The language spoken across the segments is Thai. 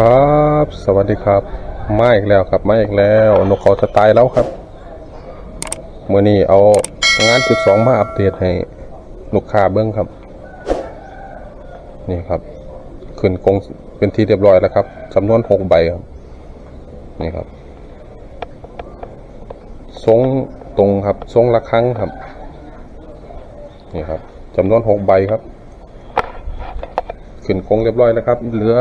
ครับ สวัสดีครับ มาอีกแล้วครับ มาอีกแล้วนกเขาจะตายแล้วครับเมื่อนี้เอางานจุดสองมาอัปเดตให้ลูกค้าเบิ้งครับ นี่ครับ ขึ้นกงเป็นที่เรียบร้อยแล้วครับจำนวนหกใบครับ นี่ครับทรงตรงครับทรงละครั้งครับ นี่ครับจำนวนหกใบครับ ขึ้นกงเรียบร้อยแล้วครับ เหลือ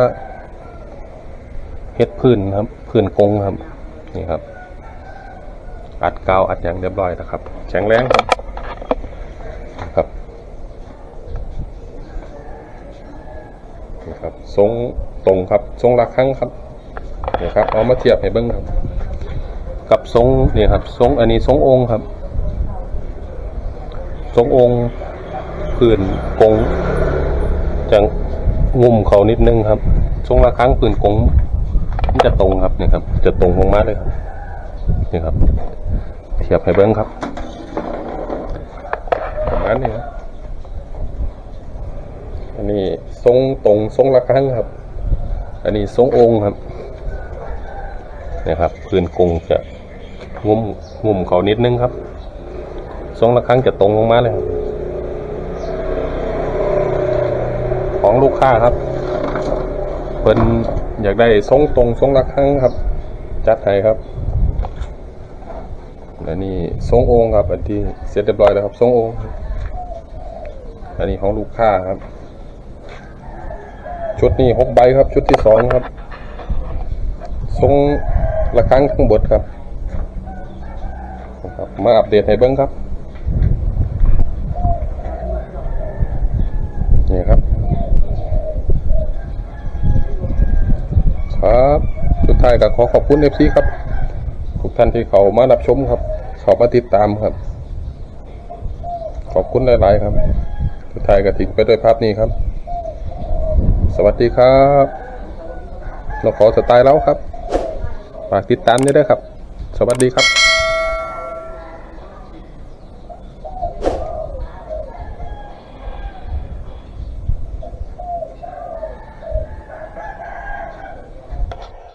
เฮ็ดพื้นครับพื้นกงครับ นี่ครับ อัดกาวอัดอย่างเรียบร้อยนะครับ แข็งแรงครับครับนี่ครับทรงตรงครับทรงระฆังครับนี่ครับเอามาเทียบให้เบิ้งครับ กับทรงนี่ครับทรงอันนี้ทรงองค์ครับทรงองค์พื้นกงจะงุ่มเขานิดนึงครับทรงระฆังพื้นกง มันจะตรงครับเนี่ยครับ จะตรงลงมาเลยครับนี่ครับ เทียบให้เบิ้งครับประมาณนี้ครับอันนี้ทรงตรงทรงระฆังครับ อันนี้ทรงองค์ครับเนี่ยครับพื้นกงจะงุ่มงุ่มเขานิดนึงครับทรงระฆังจะตรงลงมาเลยครับของลูกค้าครับเพิ่น อยากได้ทรงตรงทรงระฆังครับ จัดให้ครับอันนี้ทรงองค์ครับ อันที่เสร็จเรียบร้อยแล้วครับทรงองค์อันนี้ของลูกค้าครับ ชุดนี้หกใบครับ ชุดที่สองครับ ทรงระฆังทั้งบดครับครับ มาอัปเดตให้เบิ้งครับนี่ครับสุด ท้ายก็ขอขอบคุณเอฟซีครับ ทุกท่านที่เขามารับชมครับ เขามาติดตามครับ ขอบคุณหลาย ๆ ครับสุดท้ายก็ทิ้งไปด้วยภาพนี้ครับ สวัสดีครับ เราขอสไตล์แล้วครับ ฝากติดตามด้วยนะครับ สวัสดีครับ